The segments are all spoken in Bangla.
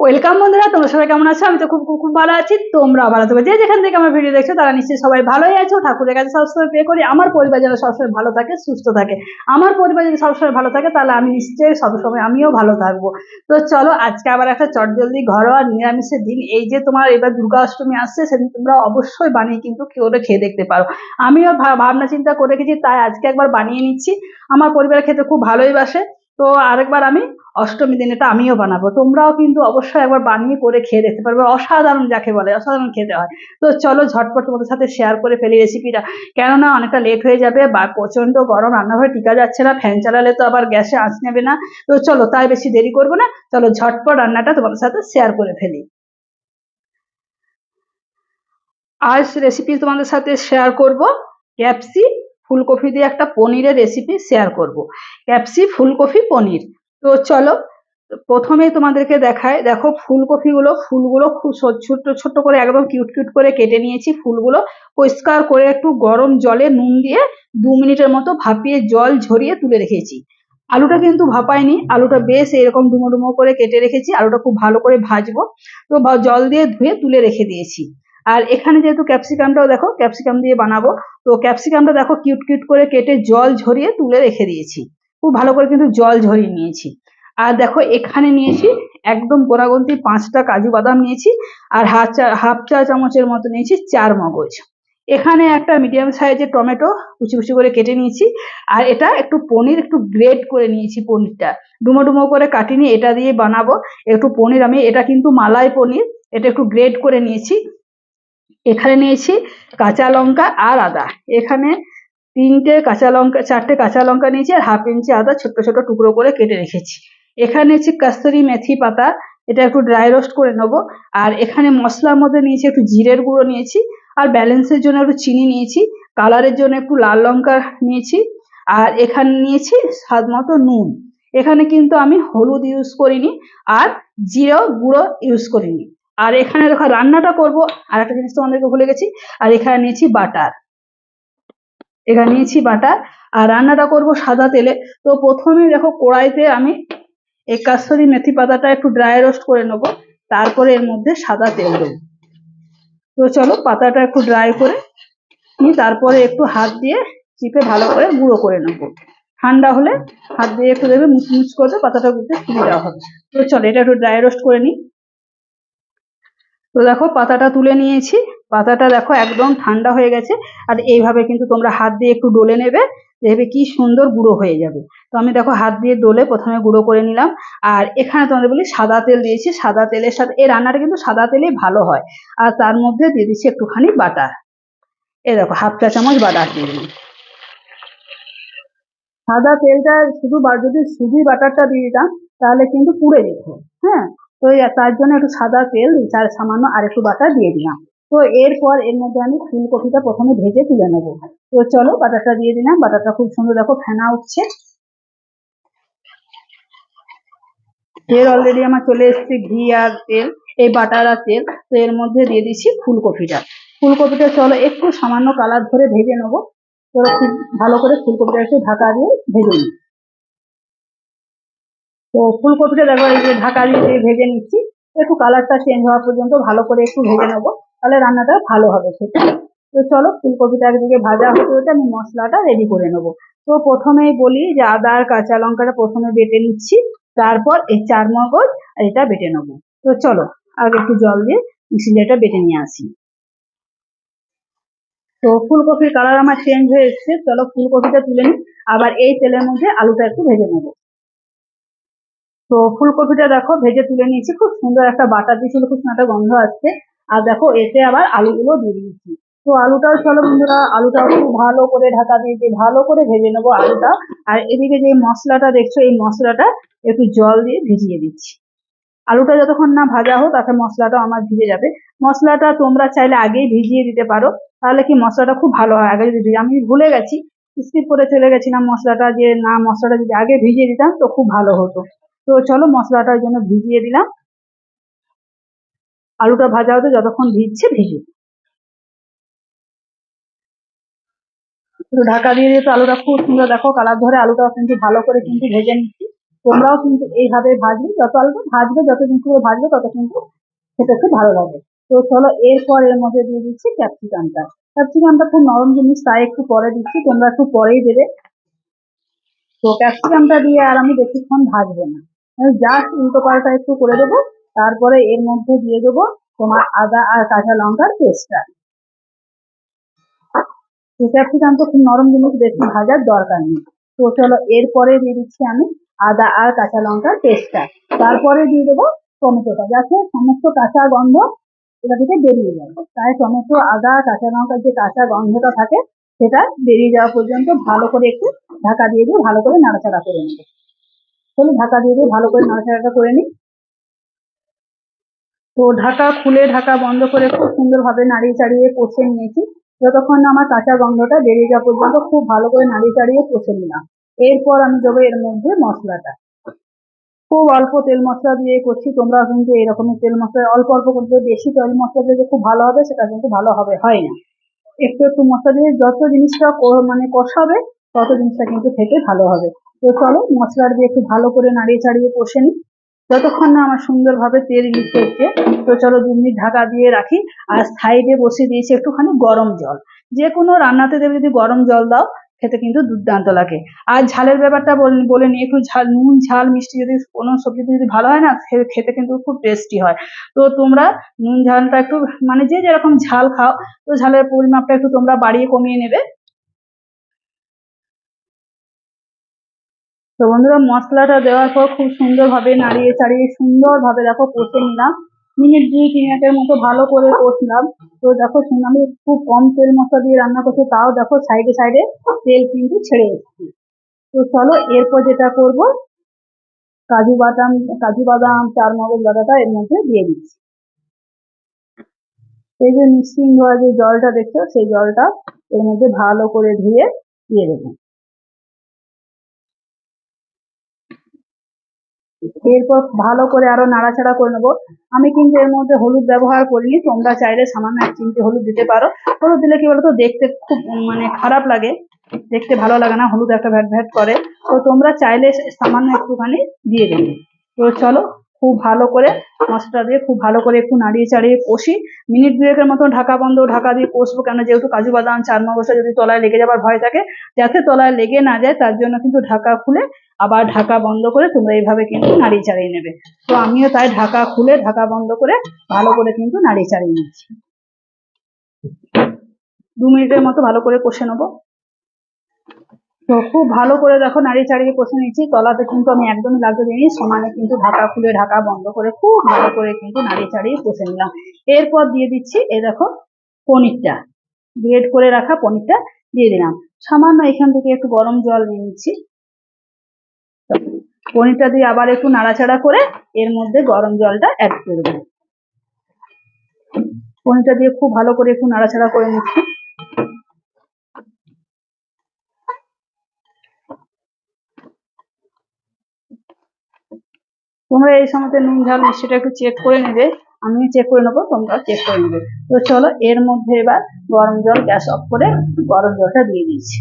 ওয়েলকাম বন্ধুরা, তোমরা সবাই কেমন আছো? আমি তো খুব খুব ভালো আছি। তোমরা ভালো থাকবে যে যেখান থেকে আমার ভিডিও দেখছ, তারা নিশ্চয়ই সবাই ভালোই আছো। ঠাকুরের কাছে সবসময় প্রে করি, আমার পরিবার যেন সবসময় ভালো থাকে, সুস্থ থাকে। আমার পরিবার যদি সবসময় ভালো থাকে, তাহলে আমি নিশ্চয়ই সবসময় আমিও ভালো থাকব। তো চলো, আজকে আবার একটা চটজলদি, ঘরোয়া নিরামিষের দিন। এই যে তোমার এবার দুর্গা অষ্টমী আসছে, সেদিন তোমরা অবশ্যই বানিয়ে কিন্তু কেউ খেয়ে দেখতে পারো। আমিও ভাবনা চিন্তা করে রেখেছি, তাই আজকে একবার বানিয়ে নিচ্ছি। আমার পরিবার খেতে খুব ভালোই বাসে। তো আরেকবার আমি অষ্টমী দিন এটা আমিও বানাবো। তোমরাও কিন্তু অবশ্যই একবার বানিয়ে করে খেয়ে দেখতে পারবে। অসাধারণ যাকে বলে, অসাধারণ খেতে হয়। তো চলো ঝটপট তোমাদের সাথে শেয়ার করে ফেলি রেসিপিটা কেননা অনেকটা লেট হয়ে যাবে বা প্রচণ্ড গরম, রান্নাঘরে টিকা যাচ্ছে না ফ্যান চালালে তো আবার গ্যাসে আঁচ নেবে না। তো চলো তাই বেশি দেরি করব না। চলো ঝটপট রান্নাটা তোমাদের সাথে শেয়ার করে ফেলি। আজ রেসিপি তোমাদের সাথে শেয়ার করব। ক্যাপসি ফুলকপি দিয়ে একটা পনিরের রেসিপি শেয়ার করব। ক্যাপসি ফুলকপি পনির। তো চলো, প্রথমে তোমাদেরকে দেখায় দেখো, ফুলকপিগুলো, ফুলগুলো খুব ছোট্ট ছোট্ট করে, একদম কিউট কিউট করে কেটে নিয়েছি ফুলগুলো। পরিষ্কার করে একটু গরম জলে নুন দিয়ে দু মিনিটের মতো ভাপিয়ে জল ঝরিয়ে তুলে রেখেছি। আলুটা কিন্তু ভাপাইনি। আলুটা বেশ এরকম ডুমো ডুমো করে কেটে রেখেছি। আলুটা খুব ভালো করে ভাজবো। তো জল দিয়ে ধুয়ে তুলে রেখে দিয়েছি। আর এখানে যেহেতু ক্যাপসিকামটাও দেখো ক্যাপসিকাম দিয়ে বানাবো। তো ক্যাপসিকামটা দেখো কিউট কিউট করে কেটে জল ঝরিয়ে তুলে রেখে দিয়েছি। খুব ভালো করে কিন্তু জল ঝরিয়ে নিয়েছি। আর দেখো এখানে নিয়েছি একদম গোড়াগন্তি পাঁচটা কাজু বাদাম নিয়েছি আর হাফ চা হাফ চা চামচের মতো নিয়েছি চার মগজ। এখানে একটা মিডিয়াম সাইজের টমেটো কুচি কুচি করে কেটে নিয়েছি। আর এটা একটু পনির, একটু গ্রেট করে নিয়েছি পনিরটা। ডুমো ডুমো করে কাটিনি, এটা দিয়ে বানাবো। একটু পনির, আমি, এটা কিন্তু মালাই পনির, এটা একটু গ্রেট করে নিয়েছি। এখানে নিয়েছি কাঁচা লঙ্কা আর আদা। এখানে তিনটে কাঁচা লঙ্কা, চারটে কাঁচা লঙ্কা নিয়েছি আর হাফ ইঞ্চি আদা ছোট্ট ছোট টুকরো করে কেটে রেখেছি। এখানে নিয়েছি কাস্তরি মেথি পাতা, এটা একটু ড্রাই রোস্ট করে নেব। আর এখানে মশলার মধ্যে নিয়েছি একটু জিরের গুঁড়ো নিয়েছি আর ব্যালেন্সের জন্য একটু চিনি নিয়েছি কালারের জন্য একটু লাল লঙ্কা নিয়েছি। আর এখানে নিয়েছি স্বাদ মতো নুন। এখানে কিন্তু আমি হলুদ ইউজ করিনি আর জিরে গুঁড়ো ইউজ করিনি। আর এখানে দেখো রান্নাটা করব। আর একটা জিনিস তোমাদেরকে ভুলে গেছি। আর এখানে নিয়েছি বাটার। এখানে নিয়েছি বাটার। আর রান্নাটা করব সাদা তেলে। তো প্রথমে দেখো কড়াইতে আমি এই কাস্তরি মেথি পাতাটা একটু ড্রাই রোস্ট করে নেব। তারপরে এর মধ্যে সাদা তেল দেবো। তো চলো পাতাটা একটু ড্রাই করে নিয়ে তারপরে একটু হাত দিয়ে চিপে ভালো করে গুঁড়ো করে নেব। ঠান্ডা হলে হাত দিয়ে একটু দেবে মুচমুচ করবে, পাতাটা গুঁড়তে সুবিধা হবে। তো চলো এটা একটু ড্রাই রোস্ট করে নিই। তো দেখো পাতাটা তুলে নিয়েছি। পাতাটা দেখো একদম ঠান্ডা হয়ে গেছে। আর এইভাবে কিন্তু তোমরা হাত দিয়ে একটু ডলে নেবে, দেখবে কি সুন্দর গুঁড়ো হয়ে যাবে। তো আমি দেখো হাত দিয়ে ডলে প্রথমে গুঁড়ো করে নিলাম। আর এখানে তোমাদের বলি সাদা তেল দিয়েছি। সাদা তেলের সাথে, এই রান্নাটা কিন্তু সাদা তেলেই ভালো হয়। আর তার মধ্যে দিয়ে দিচ্ছি একটুখানি বাটার। এ দেখো হাফ চা চামচ বাটার দিয়ে দিলাম। সাদা তেলটা শুধু যদি শুধু বাটারটা দিয়ে দিতাম, তাহলে কিন্তু পুড়ে যেত। হ্যাঁ? তো তার জন্য একটু সাদা তেল চার সামান্য আর একটু বাটা দিয়ে দিলাম। তো এরপর এর মধ্যে আমি ফুলকপিটা প্রথমে ভেজে তুলে নেব। তো চলো বাটারটা দিয়ে দিলাম। বাটারটা খুব সুন্দর, দেখো, ফেনা উঠছে। তেল অলরেডি আমার চলে এসেছে ঘি আর তেল, এই বাটার আর তেল। তো এর মধ্যে দিয়ে দিচ্ছি ফুলকপিটা ফুলকপিটা চলো, একটু সামান্য কালার ধরে ভেজে নেব। তো ভালো করে ফুলকপিটা একটু ঢাকা দিয়ে ভেজে নিই। তো ফুলকপিটা দেখো, এই যে ঢাকা দিয়ে ভেজে নিচ্ছি, একটু কালারটা চেঞ্জ হওয়া পর্যন্ত ভালো করে একটু ভেজে নেব, তাহলে রান্নাটা ভালো হবে সেটা তো চলো ফুলকপিটা একদিকে ভাজা হতে হতে আমি মশলাটা রেডি করে নেব। তো প্রথমেই বলি যে আদা আর কাঁচা লঙ্কাটা প্রথমে বেটে নিচ্ছি, তারপর এই চার মগজ আর এটা বেটে নেব। তো চলো, আগে একটু জল দিয়ে মিক্সিটা বেটে নিয়ে আসি। তো ফুলকপির কালার আমার চেঞ্জ হয়ে এসছে, চলো ফুলকপিটা তুলে নিই, আবার এই তেলের মধ্যে আলুটা একটু ভেজে নেব। তো ফুলকপিটা দেখো ভেজে তুলে নিয়েছি। খুব সুন্দর একটা বাটা দিয়েছিল খুব সুন্দর একটা গন্ধ আসছে। আর দেখো, এতে আবার আলুগুলো দিয়ে দিয়েছি। তো আলুটাও চলো বন্ধুরা, আলুটাও খুব ভালো করে ঢাকা দিয়ে দিয়ে ভালো করে ভেজে নেব আলুটা। আর এদিকে যে মশলাটা দেখছ, এই মশলাটা একটু জল দিয়ে ভিজিয়ে দিচ্ছি। আলুটা যতক্ষণ না ভাজা হোক, তাতে মশলাটা আমার ভিজে যাবে। মশলাটা তোমরা চাইলে আগেই ভিজিয়ে দিতে পারো। তাহলে কি মশলাটা খুব ভালো হয়? আগে যদি, আমি ভুলে গেছি, স্কিপ করে চলে গেছিলাম মশলাটা, যে না, মশলাটা যদি আগে ভিজিয়ে দিতাম তো খুব ভালো হতো। তো চলো মশলাটার জন্য ভিজিয়ে দিলাম। আলুটা ভাজা হতে যতক্ষণ ভিজছে একটু ঢাকা দিয়ে দিয়ে তো আলুটা খুব সুন্দর দেখো, কালার ধরে আলুটা কিন্তু ভালো করে কিন্তু ভেজে নিচ্ছি। তোমরাও কিন্তু এইভাবে ভাজবে, যত অল্প ভাজবে, যতদিন করে ভাজবে তত কিন্তু খেতে খুব ভালো লাগে। তো চলো এরপর এর মধ্যে দিয়ে দিচ্ছি ক্যাপসিকামটা। ক্যাপসিকামটা খুব নরম জিনিস, তাই একটু পরে দিচ্ছি, তোমরা একটু পরেই দেবে। তো ক্যাপসিকামটা দিয়ে আর আমি বেশিক্ষণ ভাজবো না। জাস্ট উল্টো পাল্টা একটু করে দেবো, তারপরে এর মধ্যে দিয়ে দেবো তোমার আদা আর কাঁচা লঙ্কার পেস্টটা। ক্যাপসিকাম তো খুব নরম জিনিস, বেশি ভাজার দরকার নেই। তো চলো এরপরে দিয়ে দিচ্ছি আমি আদা আর কাঁচা লঙ্কার পেস্টটা। তারপরে দিয়ে দেবো টমেটোটা, যাতে সমস্ত কাঁচা গন্ধ এটা থেকে বেরিয়ে যায়। তাই টমেটো, আদা, কাঁচা লঙ্কার যে কাঁচা গন্ধটা থাকে, সেটা বেরিয়ে যাওয়া পর্যন্ত ভালো করে একটু ঢাকা দিয়ে দিয়ে ভালো করে নাড়াচাড়া করে নেব। চলো ঢাকা দিয়ে দিয়ে ভালো করে নাড়াচাড়াটা করে নিই। তো ঢাকা খুলে, ঢাকা বন্ধ করে খুব সুন্দরভাবে নাড়িয়ে চাড়িয়ে কষে নিয়েছি। যতক্ষণ আমার কাঁচা গন্ধটা বেরিয়ে যাওয়া পর্যন্ত খুব ভালো করে নাড়িয়ে চাড়িয়ে কষে নিলাম। এরপর আমি দেবো এর মধ্যে মশলাটা। খুব অল্প তেল মশলা দিয়ে করছি, তোমরা কিন্তু এরকমই তেল মশলা, অল্প অল্প করতে বেশি তেল মশলা যে খুব ভালো হবে, সেটা কিন্তু ভালো হবে, হয় না। একটু একটু মশলা দিয়ে যত জিনিসটা মানে কষাবে, তত জিনিসটা কিন্তু খেতে ভালো হবে। তো চলো মশলা দিয়ে একটু ভালো করে নাড়িয়ে চাড়িয়ে কষে নিই। যতক্ষণ না আমার সুন্দরভাবে তেল মিশে হচ্ছে তো চলো দু মিনিট ঢাকা দিয়ে রাখি। আর সাইডে বসিয়ে দিয়েছি একটুখানি গরম জল। যে কোনো রান্নাতে দেবে যদি গরম জল দাও, খেতে কিন্তু দুর্দান্ত লাগে। আর ঝালের ব্যাপারটা বলে নিই, একটু ঝাল, নুন, ঝাল, মিষ্টি যদি কোনো সবজিতে যদি ভালো হয় না খেতে কিন্তু খুব টেস্টি হয়। তো তোমরা নুন, ঝালটা একটু মানে যে যেরকম ঝাল খাও, তো ঝালের পরিমাপটা একটু তোমরা বাড়িয়ে কমিয়ে নেবে। তো বন্ধুরা, মশলাটা দেওয়ার পর খুব সুন্দরভাবে নাড়িয়ে চাড়িয়ে সুন্দরভাবে দেখো কষে নিলাম। মিনিট দুই তিনেকের মতো ভালো করে কষলাম। তো দেখো আমি খুব কম তেল মশলা দিয়ে রান্না করছি, তাও দেখো সাইডে সাইডে তেল কিন্তু ছেড়ে এসেছি তো চলো, এরপর যেটা করব, কাজু বাদাম কাজু বাদাম, চার মগজ বাদাটা এর মধ্যে দিয়ে দিচ্ছি। এই যে মিক্সিং ধোয়া যে জলটা দেখছ, সেই জলটা এর মধ্যে ভালো করে ধুয়ে দিয়ে দেবো। এরপর ভালো করে আরও নাড়াচাড়া করে নেব। আমি কিন্তু এর মধ্যে হলুদ ব্যবহার করিনি, তোমরা চাইলে সামান্য এক চিমটি হলুদ দিতে পারো। হলুদ দিলে কি বলতো, দেখতে খুব মানে খারাপ লাগে। দেখতে ভালো লাগে না, হলুদ একটা ভ্যাট ভ্যাট করে। তো তোমরা চাইলে সামান্য একটুখানি দিয়ে দেবে। তো চলো খুব ভালো করে মশলা দিয়ে খুব ভালো করে একটু নাড়িয়ে চাড়িয়ে কষি। মিনিট দুয়েকের মতো ঢাকা বন্ধ, ঢাকা দিয়ে কষবো কেন? যেহেতু কাজু বাদাম, চার মগজটা যদি তলায় লেগে যাবার ভয় থাকে, যাতে তলায় লেগে না যায়, তার জন্য কিন্তু ঢাকা খুলে আবার ঢাকা বন্ধ করে তোমরা এইভাবে কিন্তু নাড়িয়ে চাড়িয়ে নেবে। তো আমিও তাই ঢাকা খুলে, ঢাকা বন্ধ করে ভালো করে কিন্তু নাড়িয়ে চাড়িয়ে নিচ্ছি। দু মিনিটের মতো ভালো করে কষে নেব। তো খুব ভালো করে দেখো নাড়ি চাড়িয়ে কষে নিচ্ছি তলাতে কিন্তু আমি একদমই লাগতে দিইনি। সমানে কিন্তু ঢাকা খুলে ঢাকা বন্ধ করে খুব ভালো করে কিন্তু নাড়ি চাড়িয়ে কষে নিলাম। এরপর দিয়ে দিচ্ছি এই দেখো পনিরটা। গ্রেড করে রাখা পনিরটা দিয়ে দিলাম। সামান্য এখান থেকে একটু গরম জল নিয়ে নিচ্ছি। পনিরটা দিয়ে আবার একটু নাড়াচাড়া করে এর মধ্যে গরম জলটা অ্যাড করে দেবো। পনিরটা দিয়ে খুব ভালো করে একটু নাড়াচাড়া করে নিচ্ছি। তোমরা এই সময়তে নুন, ঝাল, মিষ্টিটা একটু চেক করে নেবে। আমি চেক করে নেব তোমরা চেক করে নেবে। তো চলো, এর মধ্যে এবার গরম জল, গ্যাস অফ করে গরম জলটা দিয়ে দিচ্ছি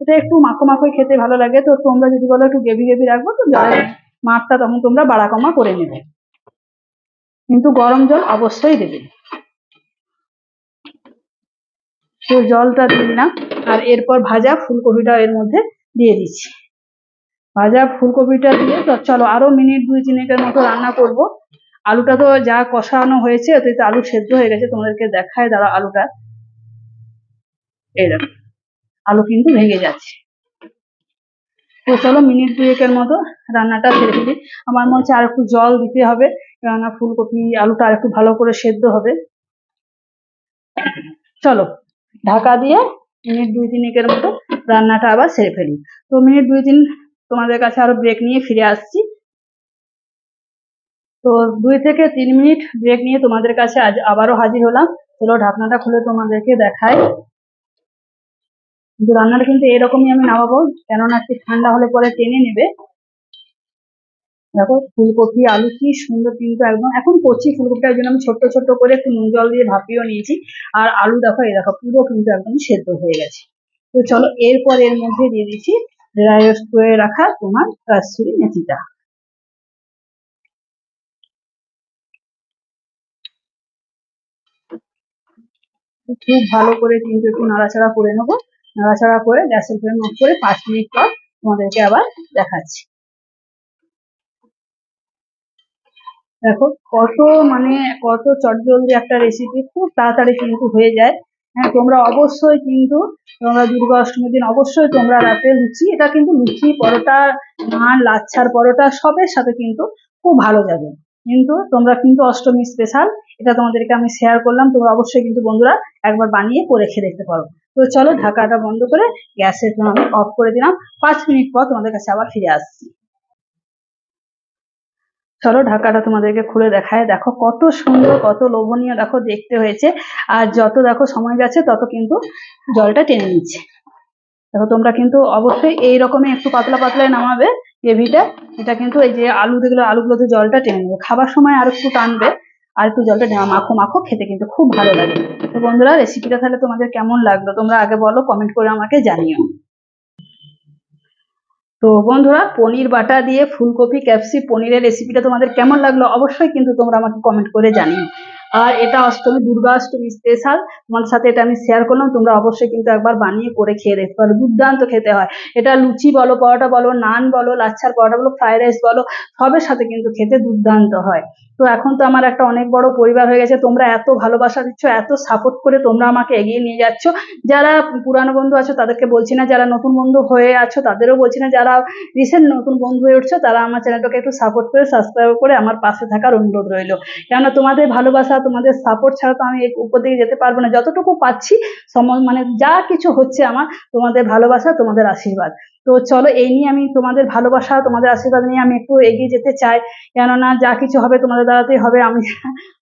এটা একটু মাখো মাখোই খেতে ভালো লাগে। তো তোমরা যদি বলো একটু গেভি গেভি রাখব, তো জলের মাপটা তখন তোমরা বাড়া কমা করে নেবে। কিন্তু গরম জল অবশ্যই দেবে। তো জলটা দিলাম। আর এরপর ভাজা ফুলকপিটা এর মধ্যে দিয়ে দিচ্ছি। ভাজা ফুলকপিটা দিয়ে তো চলো আরও মিনিট দুই তিনেকের মতো রান্না করব। আলুটা তো যা কষানো হয়েছে ওতে তো আলু সেদ্ধ হয়ে গেছে, তোমাদেরকে দেখায় দাঁড়া আলুটা। এই আলু কিন্তু ভেঙে যাচ্ছে। তো চলো মিনিট দুয়েকের মতো রান্নাটা ফেলি। আমার মনে হচ্ছে আর একটু জল দিতে হবে, কেননা ফুলকপি আলুটা আর একটু ভালো করে সেদ্ধ হবে। চলো, ঢাকা দিয়ে মিনিট দুই তিনেকের মতো রান্নাটা আবার সেরে ফেলি। তো মিনিট দুই তিন তোমাদের কাছে আরও ব্রেক নিয়ে ফিরে আসছি। তো দুই থেকে তিন মিনিট ব্রেক নিয়ে তোমাদের কাছে আজ আবারও হাজির হলাম। চলো ঢাকনাটা খুলে তোমাদেরকে দেখাই। কিন্তু রান্নাটা কিন্তু এরকমই আমি নামাবো, কেননা একটু ঠান্ডা হলে পরে টেনে নেবে। দেখো, ফুলকপি, আলু কি সুন্দর কিন্তু একদম, এখন করছি ফুলকপিটার জন্য আমি ছোট্ট ছোট্ট করে একটু নুন জল দিয়ে ভাপিয়েও নিয়েছি। আর আলু দেখো, এই দেখো, পুরো কিন্তু একদম সেদ্ধ হয়ে গেছে। তো চলো, এরপর এর মধ্যে দিয়ে দিচ্ছি রোস্ট করে রাখা তোমার কাশ্মীরি মেথিটা খুব ভালো করে কিন্তু একটু নাড়াচাড়া করে নেব। নাড়াচাড়া করে গ্যাসের ফ্লেম অফ করে পাঁচ মিনিট পর তোমাদেরকে আবার দেখাচ্ছি। দেখো কত মানে কত চটজলদি একটা রেসিপি খুব তাড়াতাড়ি কিন্তু হয়ে যায়। হ্যাঁ তোমরা অবশ্যই কিন্তু তোমরা দুর্গা অষ্টমীর দিন অবশ্যই তোমরা রাতে লুচি, এটা কিন্তু লুচি, পরোটা, নান, লাচ্ছার পরোটা সবের সাথে কিন্তু খুব ভালো যাবে। কিন্তু তোমরা কিন্তু অষ্টমী স্পেশাল এটা তোমাদেরকে আমি শেয়ার করলাম, তোমরা অবশ্যই কিন্তু বন্ধুরা একবার বানিয়ে করে খেয়ে দেখতে পারো। তো চলো ঢাকাটা বন্ধ করে গ্যাসের আমি অফ করে দিলাম, পাঁচ মিনিট পর তোমাদের কাছে আবার ফিরে আসছি। চলো ঢাকাটা তোমাদেরকে খুলে দেখায়। দেখো কত সুন্দর, কত লোভনীয়, দেখো দেখতে হয়েছে। আর যত দেখো সময় যাচ্ছে, তত কিন্তু জলটা টেনে নিচ্ছে। দেখো তোমরা কিন্তু অবশ্যই এই রকমই একটু পাতলা পাতলায় নামাবে গ্রেভিটা। এটা কিন্তু এই যে আলু দেখলে আলুগুলোতে জলটা টেনে নেবে। খাবার সময় আর একটু টানবে, আর একটু জলটা নেওয়া মাখো মাখো, খেতে কিন্তু খুব ভালো লাগে। তো বন্ধুরা রেসিপিটা তাহলে তোমাদের কেমন লাগল? তোমরা আগে বলো কমেন্ট করে আমাকে জানিও। তো বন্ধুরা, পনির বাটা দিয়ে ফুলকপি, ক্যাপসি, পনিরের রেসিপিটা তোমাদের কেমন লাগল অবশ্যই কিন্তু তোমরা আমাকে কমেন্ট করে জানিও। আর এটা অষ্টমী, দুর্গা অষ্টমী স্পেশাল তোমার সাথে এটা আমি শেয়ার করলাম, তোমরা অবশ্যই কিন্তু একবার বানিয়ে করে খেয়ে দেখতে পারো। দুর্দান্ত খেতে হয়। এটা লুচি বলো, পরোটা বলো, নান বলো, লাচ্ছার পরোটা বলো ফ্রাইড রাইস বলো, সবের সাথে কিন্তু খেতে দুর্দান্ত হয়। তো এখন তো আমার একটা অনেক বড় পরিবার হয়ে গেছে, তোমরা এত ভালোবাসা দিচ্ছ, এত সাপোর্ট করে তোমরা আমাকে এগিয়ে নিয়ে যাচ্ছ। যারা পুরানো বন্ধু আছো, তাদেরকে বলছি না, যারা নতুন বন্ধু হয়ে আছো, তাদেরও বলছি না, যারা রিসেন্ট নতুন বন্ধু হয়ে উঠছো, তারা আমার চ্যানেলটাকে একটু সাপোর্ট করে সাবস্ক্রাইব করে আমার পাশে থাকার অনুরোধ রইল। কেননা তোমাদের ভালোবাসা তোমাদের সাপোর্ট ছাড়া তো আমি উপর দিকে যেতে পারব না। যতটুকু পাচ্ছি, সম মানে যা কিছু হচ্ছে আমার তোমাদের ভালোবাসা, তোমাদের আশীর্বাদ। তো চলো এই নিয়ে আমি তোমাদের ভালোবাসা, তোমাদের আশীর্বাদ নিয়ে আমি একটু এগিয়ে যেতে চাই। কেননা যা কিছু হবে তোমাদের দ্বারাতেই হবে, আমি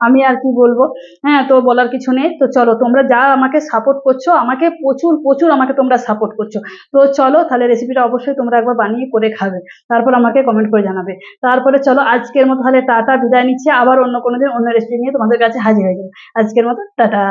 আমি আর কি বলব? হ্যাঁ তো বলার কিছু নেই। তো চলো, তোমরা যা আমাকে সাপোর্ট করছ, আমাকে প্রচুর প্রচুর আমাকে তোমরা সাপোর্ট করছ। তো চলো, তাহলে রেসিপিটা অবশ্যই তোমরা একবার বানিয়ে করে খাবে। তারপর আমাকে কমেন্ট করে জানাবে। তারপরে চলো, আজকের মতো তাহলে টাটা, বিদায় নিচ্ছে। আবার অন্য কোনো দিন অন্য রেসিপি নিয়ে তোমাদের কাছে হাজির হয়ে যাবে। আজকের মতো, টাটা।